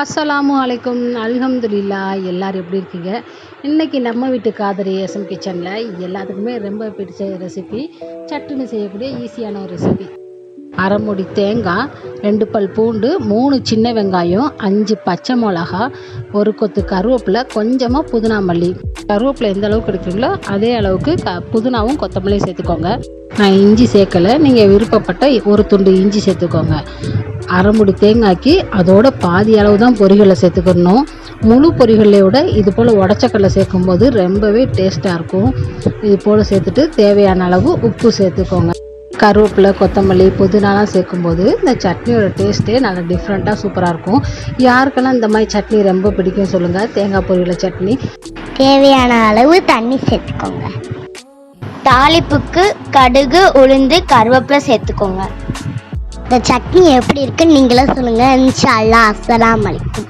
அஸ்ஸலாமு அலைக்கும். அல்ஹம்துலில்லா எல்லோரும் எப்படி இருக்கீங்க? இன்றைக்கி நம்ம வீட்டு காதரி எஸ்எம் கிச்சனில் எல்லாத்துக்குமே ரொம்ப பிடிச்ச ரெசிபி சட்டுன்னு செய்யக்கூடிய ஈஸியான ஒரு ரெசிபி அரைமுடி தேங்காய் ரெண்டு பல் பூண்டு மூணு சின்ன வெங்காயம் அஞ்சு பச்சை மிளகா ஒரு கொத்து கருவேப்பிலை கொஞ்சமாக புதினா மல்லி. கருவேப்பிலை எந்த அளவுக்கு எடுக்கிறீங்களோ அதே அளவுக்கு க புதினாவும் கொத்தமல்லியும் சேர்த்துக்கோங்க. நான் இஞ்சி சேர்க்கலை நீங்கள் விருப்பப்பட்ட ஒரு துண்டு இஞ்சி சேர்த்துக்கோங்க. அரை மூடி தேங்காய்க்கு அதோட பாதி அளவு தான் பொரிகளை சேர்த்துக்கணும். முழு பொரிகளை விட இது போல் உடச்சக்கடலை சேர்க்கும்போது ரொம்பவே டேஸ்ட்டாக இருக்கும். இது போல் சேர்த்துட்டு தேவையான அளவு உப்பு சேர்த்துக்கோங்க. கருவேப்பிலை கொத்தமல்லி புதினாலாம் சேர்க்கும்போது இந்த சட்னியோட டேஸ்ட்டே நல்லா டிஃப்ரெண்ட்டாக சூப்பராக இருக்கும். யாருக்கெல்லாம் இந்த மாதிரி சட்னி ரொம்ப பிடிக்கும் சொல்லுங்கள் தேங்காய் பொரியல சட்னி. தேவையான அளவு தண்ணி சேர்த்துக்கோங்க. தாளிப்புக்கு கடுகு உளுந்து கருவேப்பிலை சேர்த்துக்கோங்க. இந்த சட்னி எப்படி இருக்குன்னு நீங்களே சொல்லுங்க. இன்ஷா அல்லாஹ் அஸ்லாம் வலைக்கும்